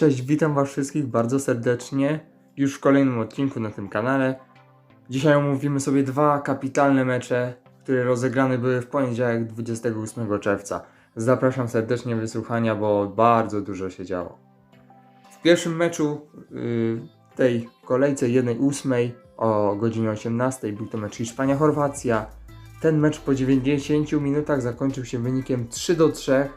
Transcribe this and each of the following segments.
Cześć, witam Was wszystkich bardzo serdecznie już w kolejnym odcinku na tym kanale. Dzisiaj omówimy sobie dwa kapitalne mecze, które rozegrane były w poniedziałek 28 czerwca. Zapraszam serdecznie wysłuchania, bo bardzo dużo się działo. W pierwszym meczu yy, tej kolejce 1-8 o godzinie 18 był to mecz Hiszpania-Chorwacja. Ten mecz po 90 minutach zakończył się wynikiem 3 do 3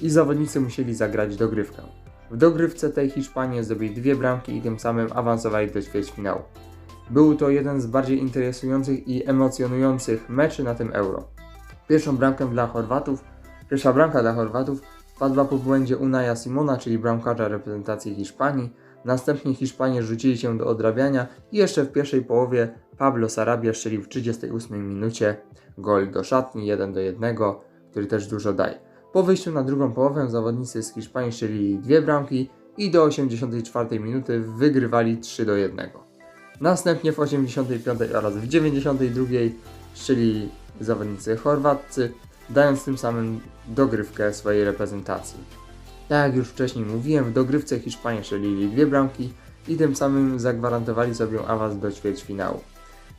i zawodnicy musieli zagrać dogrywkę. W dogrywce tej Hiszpanie zdobyli dwie bramki i tym samym awansowali do ćwierćfinału. Był to jeden z bardziej interesujących i emocjonujących meczy na tym Euro. Pierwszą bramkę dla Chorwatów, pierwsza bramka dla Chorwatów padła po błędzie Unaja Simona, czyli bramkarza reprezentacji Hiszpanii. Następnie Hiszpanie rzucili się do odrabiania i jeszcze w pierwszej połowie Pablo Sarabia strzelił w 38 minucie gol do szatni 1 do 1, który też dużo daje. Po wyjściu na drugą połowę zawodnicy z Hiszpanii strzelili dwie bramki i do 84 minuty wygrywali 3 do 1. Następnie w 85 oraz w 92 strzelili zawodnicy chorwaccy, dając tym samym dogrywkę swojej reprezentacji. Tak jak już wcześniej mówiłem, w dogrywce Hiszpanie strzelili dwie bramki i tym samym zagwarantowali sobie awans do ćwierćfinału.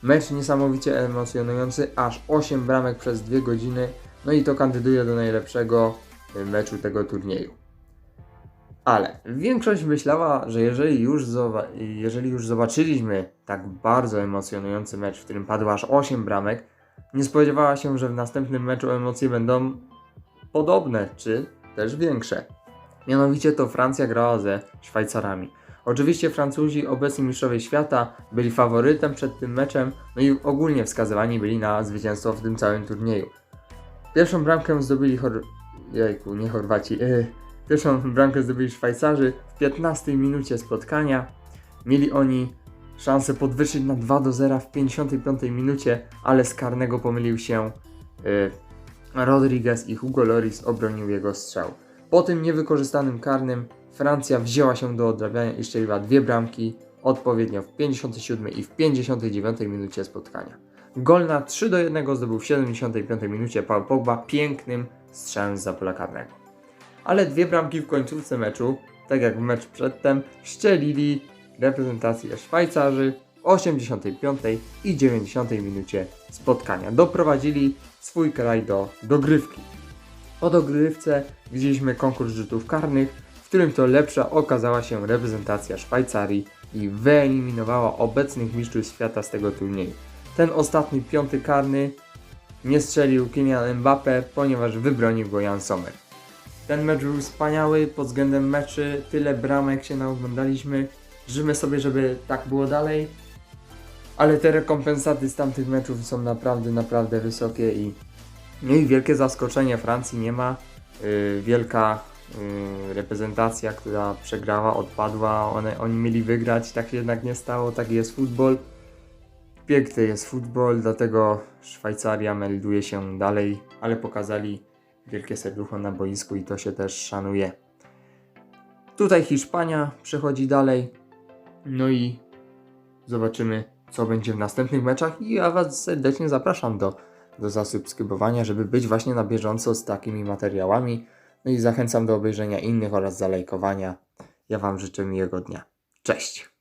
Mecz niesamowicie emocjonujący, aż 8 bramek przez 2 godziny, no i to kandyduje do najlepszego y, meczu tego turnieju. Ale większość myślała, że jeżeli już, jeżeli już zobaczyliśmy tak bardzo emocjonujący mecz, w którym padło aż 8 bramek, nie spodziewała się, że w następnym meczu emocje będą podobne, czy też większe. Mianowicie to Francja grała ze Szwajcarami. Oczywiście Francuzi, obecni mistrzowie świata, byli faworytem przed tym meczem, no i ogólnie wskazywani byli na zwycięstwo w tym całym turnieju. Pierwszą bramkę zdobyli Chor... Jejku, nie Chorwaci. Yy. Pierwszą bramkę zdobyli Szwajcarzy w 15 minucie spotkania. Mieli oni szansę podwyższyć na 2 do 0 w 55 minucie, ale z karnego pomylił się yy, Rodriguez i Hugo Loris obronił jego strzał. Po tym niewykorzystanym karnym Francja wzięła się do odrabiania i strzeliła dwie bramki, odpowiednio w 57 i w 59 minucie spotkania. Gol na 3 do 1 zdobył w 75 minucie Paul Pogba pięknym strzałem z pola karnego. Ale dwie bramki w końcówce meczu, tak jak w mecz przedtem, szczelili reprezentację Szwajcarzy w 85 i 90 minucie spotkania. Doprowadzili swój kraj do dogrywki. Po dogrywce widzieliśmy konkurs rzutów karnych, w którym to lepsza okazała się reprezentacja Szwajcarii i wyeliminowała obecnych mistrzów świata z tego turnieju. Ten ostatni piąty karny nie strzelił Kylian Mbappe, ponieważ wybronił go Jan Sommer. Ten mecz był wspaniały pod względem meczy, tyle bramek się naoglądaliśmy. Żymy sobie, żeby tak było dalej. Ale te rekompensaty z tamtych meczów są naprawdę, naprawdę wysokie i no i wielkie zaskoczenie Francji nie ma. Yy, wielka yy, reprezentacja, która przegrała, odpadła. One, oni mieli wygrać, tak się jednak nie stało. Taki jest futbol. Piękny jest futbol, dlatego Szwajcaria melduje się dalej, ale pokazali wielkie serducho na boisku i to się też szanuje. Tutaj Hiszpania przechodzi dalej. No i zobaczymy, co będzie w następnych meczach. I ja Was serdecznie zapraszam do, do zasubskrybowania, żeby być właśnie na bieżąco z takimi materiałami. No i zachęcam do obejrzenia innych oraz zalajkowania. Ja Wam życzę miłego dnia. Cześć!